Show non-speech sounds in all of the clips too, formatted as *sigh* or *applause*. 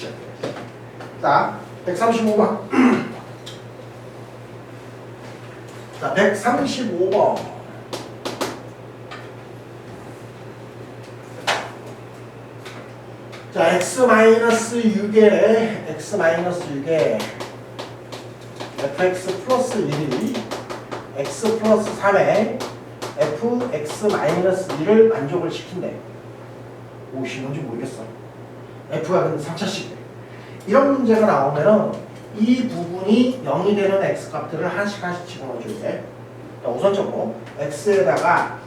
시작해. 자, 135번. 자, 135번. 자, x-6에 x-6에 fx 플러스 1이 x 플러스 3에 fx-1을 만족을 시킨대. 뭔지 모르겠어. f가 근데 3차씩 돼. 이런 문제가 나오면은 이 부분이 0이 되는 x 값들을 하나씩 하나씩 집어넣어줘야 돼. 자, 우선적으로 x에다가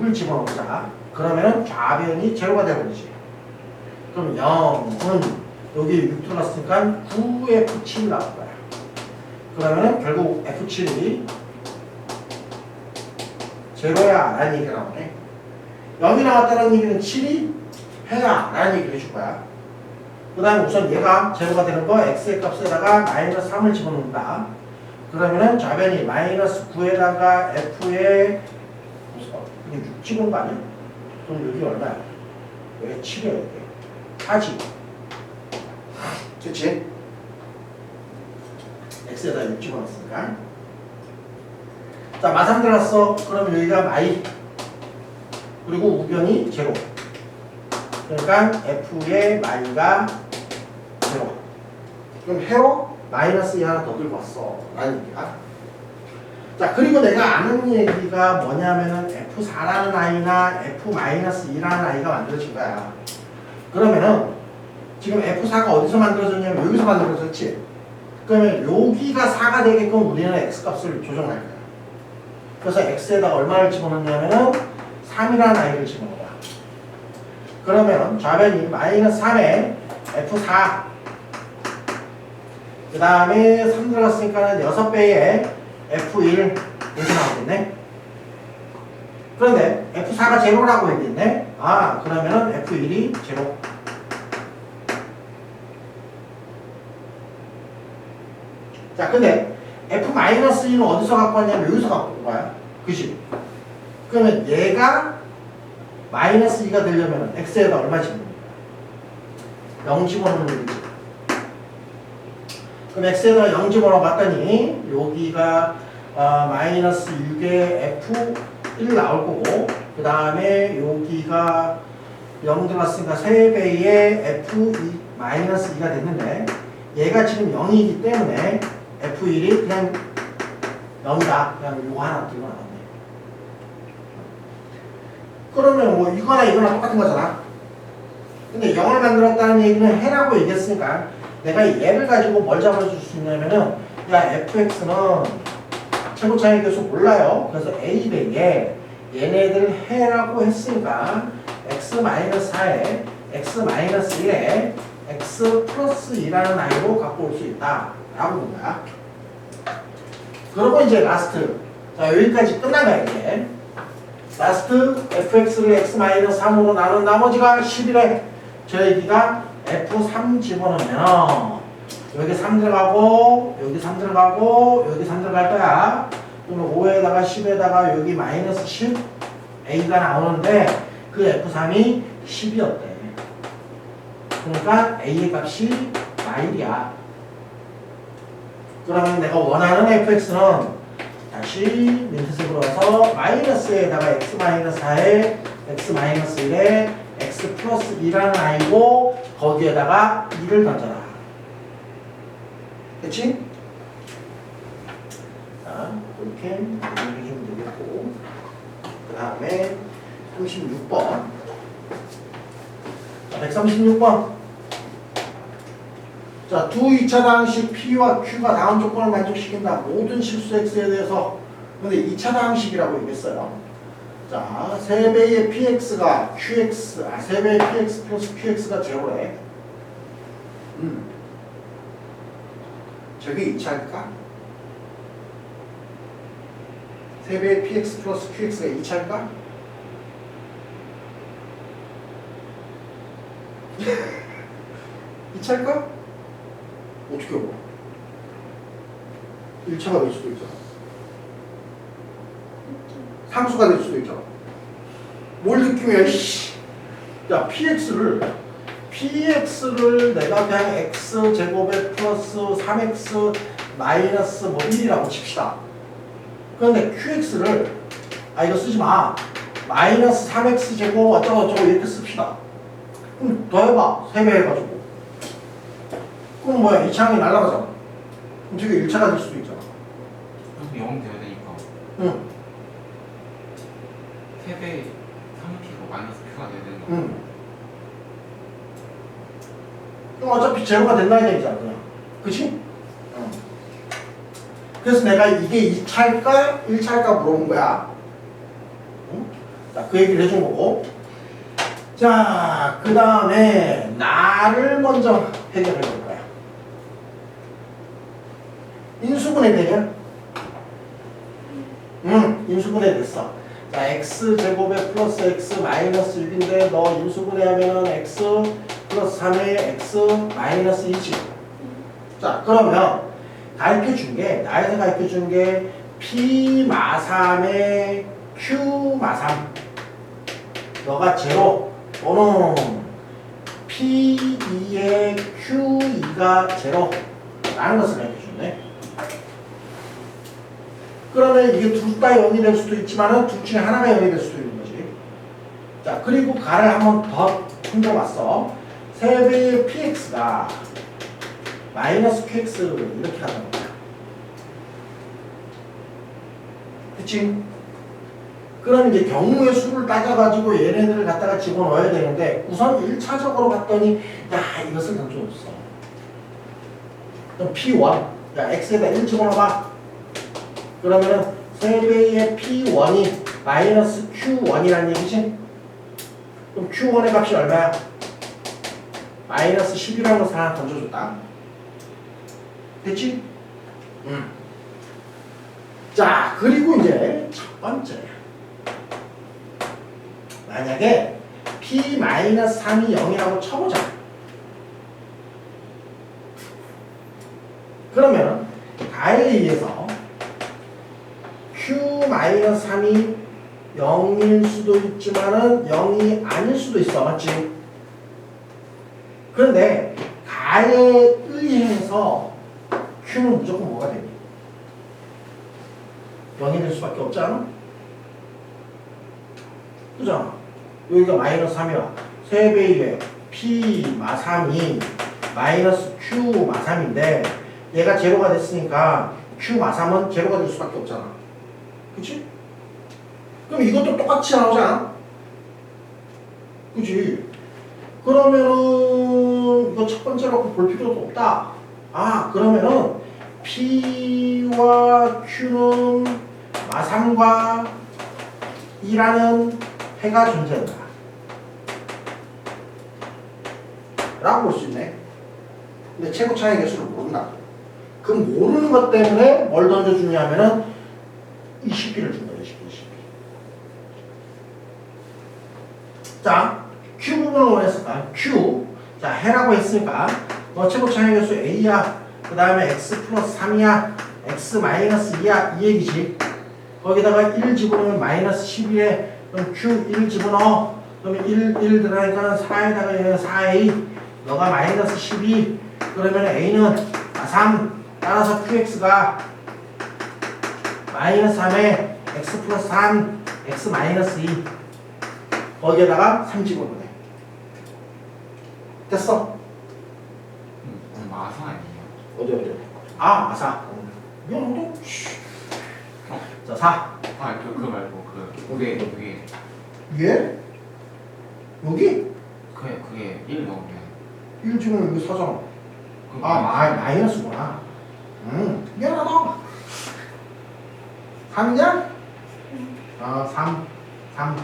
6을 집어넣자. 그러면은 좌변이 제로가 되버리지. 그럼 0은 여기 6 들어갔으니까 9f7 나올 거야. 그러면은 결국 f7이 제로야 라는 얘기가 나오네. 0이 나왔다는 얘기는 7이 해야 라는 얘기를 해줄 거야. 그 다음에 우선 얘가 제로가 되는 거 x의 값에다가 마이너스 3을 집어넣는다. 그러면은 좌변이 마이너스 9에다가 f의 무슨 6 집어넣은 거 아니야? 그럼 여기 얼마야? 여기 7이야 여기. 4지. 그치? x에다 6 집어넣었으니까. 자, 마삼 들어갔어. 그럼 여기가 마이. 그리고 우변이 제로. 그러니까 f의 마이가 제로. 그럼 해로 마이너스 2 하나 더 들고 왔어. 라는 얘기야. 자, 그리고 내가 아는 얘기가 뭐냐면은 f4라는 아이나 f-2라는 아이가 만들어진 거야. 그러면은 지금 f4가 어디서 만들어졌냐면 여기서 만들어졌지. 그러면 여기가 4가 되게끔 우리는 x 값을 조정할 거야. 그래서 x에다 얼마를 집어넣냐면은 3이라는 아이를 집어넣어. 그러면 좌변이 마이너스 3에 F4 그 다음에 3 들어갔으니까 6배의 F1 이렇게 나오겠네. 그런데 F4가 제로라고 했겠네. 아 그러면은 F1이 제로 자 근데 F-2는 어디서 갖고 왔냐면 여기서 갖고 온 거야. 그지? 그러면 얘가 마이너스 2가 되려면 x에다 얼마 집어넣는 거야? 0 집어넣는 거지. 그럼 x에다 0 집어넣어 봤더니 여기가 어, 마이너스 6에 f1 나올 거고 그 다음에 여기가 0 들어갔으니까 3배의 f2 마이너스 2가 됐는데 얘가 지금 0이기 때문에 f1이 그냥 0이다. 그냥 요거 하나 들고 나왔네. 그러면 뭐 이거나 이거나 똑같은 거잖아. 근데 0을 만들었다는 얘기는 해라고 얘기했으니까 내가 얘를 가지고 뭘 잡아줄 수 있냐면은 야 fx는 최고차의 교수 몰라요. 그래서 a 배에 얘네들 해라고 했으니까 x-4에 x-1에 x 플러스 2라는 아이로 갖고 올 수 있다. 라고 본 거야. 그러고 이제 라스트. 자, 여기까지 끝난 거야, 이제. 라스트 fx를 x-3으로 나눈 나머지가 10이래. 저 얘기가 f3 집어넣으면 여기 3 들어가고 여기 3 들어가고 여기 3 들어갈 거야. 그러면 5에다가 10에다가 여기 마이너스 10 a가 나오는데 그 f3이 10이었대. 그러니까 a의 값이 마일이야. 그러면 내가 원하는 fx는 다시 민트색으로 와서 마이너스에다가 x 마이너스 4에 x 마이너스 1에 x 플러스 2라는 아이고 거기에다가 2를 던져라. 그치? 자, 이렇게 해주시면 되겠고 그 다음에 36번 자, 136번 자, 두 2차당식 P와 Q가 다음 조건을 만족시킨다. 모든 실수 X에 대해서. 근데 2차당식이라고 얘기했어요. 자, 3배의 PX가 QX, 아, 3배의 PX 플러스 QX가 제로래. 음. 저게 2차일까? 3배의 PX 플러스 QX가 2차일까? 이차일까? *laughs* 어떻게 알아? 1차가 될 수도 있잖아. 상수가 될 수도 있잖아. 뭘 느낌이야, 씨. 야, px를, px를 내가 그냥 x 제곱에 플러스 3x 마이너스 뭐 1이라고 칩시다. 그런데 qx를 아 이거 쓰지 마. 마이너스 3x 제곱 어쩌고 저쩌고 이렇게 씁시다. 그럼 더해봐. 3배 해가지고. 그럼 뭐야 2차항이 날라가잖아. 그럼 저게 1차가 될 수도 있잖아. 그래서 0 돼야 되니까 응. 3배 3p가 마이너스 q가 돼야 되는 거 응. 그럼 어차피 제로가 된다는 얘기잖아, 그냥. 그치? 응. 그래서 내가 이게 2차일까, 1차일까 물어본 거야. 응? 자, 그 얘기를 해준 거고. 자, 그 다음에 나를 먼저 해결해 볼거야. 인수분해 되냐? 응, 인수분해 됐어. 자, x 제곱에 플러스 x 마이너스 6인데 너 인수분해하면은 x 플러스 3에 x 마이너스 2지. 자, 그러면 가르쳐 준 게, 나에서 가르쳐 준 게 p 마3에 q 마3. 너가 제로 또는 p2에 q2가 제로. 라는 것을 줬네. 그러면 이게 둘 다 0이 될 수도 있지만은 둘 중에 하나가 0이 될 수도 있는 거지. 자, 그리고 가를 한번 더 풀어봤어. 3배의 px가 마이너스 qx 이렇게 가는 거야. 그치? 그럼 이제 경우의 수를 따져가지고 얘네들을 갖다가 집어넣어야 되는데 우선 1차적으로 봤더니 야 이것을 던져줬어. 그럼 p1 야 x에다 1 집어넣어봐. 그러면은 3배의 P1이 마이너스 Q1이라는 얘기지? 그럼 Q1의 값이 얼마야? 마이너스 10이라는 것을 하나 던져줬다. 됐지? 응. 자, 그리고 이제 첫 번째. 만약에 P 마이너스 3이 0이라고 쳐보자. 그러면 가에 의해서 Q-3이 0일 수도 있지만은 0이 아닐 수도 있어. 맞지? 그런데 가에 의해서 Q는 무조건 뭐가 되니? 0이 될 수밖에 없지 않아? 그잖아. 여기가 마이너스 3이야. 3배의 P 마 3이 마이너스 Q 마 3인데 얘가 제로가 됐으니까 Q 마 3은 제로가 될 수밖에 없잖아. 그치? 그럼 이것도 똑같이 나오잖아? 그치? 그러면은 이거 첫 번째라고 볼 필요도 없다. 아 그러면은 P와 Q는 마삼과 2라는 해가 존재한다. 라고 볼 수 있네. 근데 최고 차이 개수를 모른다. 그 모르는 것 때문에 뭘 던져주냐면은 20개를 준 거예요, 20개, 20개. 자, Q 부분을 원했을까? Q. 자, 해라고 했으니까, 너 최고 차이 개수 A야. 그 다음에 X 플러스 3이야. X 마이너스 2야. 이 얘기지. 거기다가 1 집어넣으면 마이너스 12에, 그럼 Q 1 집어넣어. 그러면 1, 1 들어가니까 4에다가 얘는 4A. 너가 마이너스 12. 그러면 A는 3. 따라서 QX가 마이너스 3에 x 플러스 3, x 마이너스 2 거기에다가 3 집어넣네 됐어? 음, 마사 아니에요? 어디 어디? 아 아사. 미안한데 자 4. 아, 그, 그거 말고 그 그게 그게. 얘? 여기? 그게 그게 1 넣으면. 1 집어넣으면 여기 4잖아. 그아 마, 마이너스구나. 음 미안하다 3이냐? 아 3, 3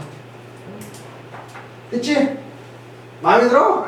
됐지? 마음에 들어?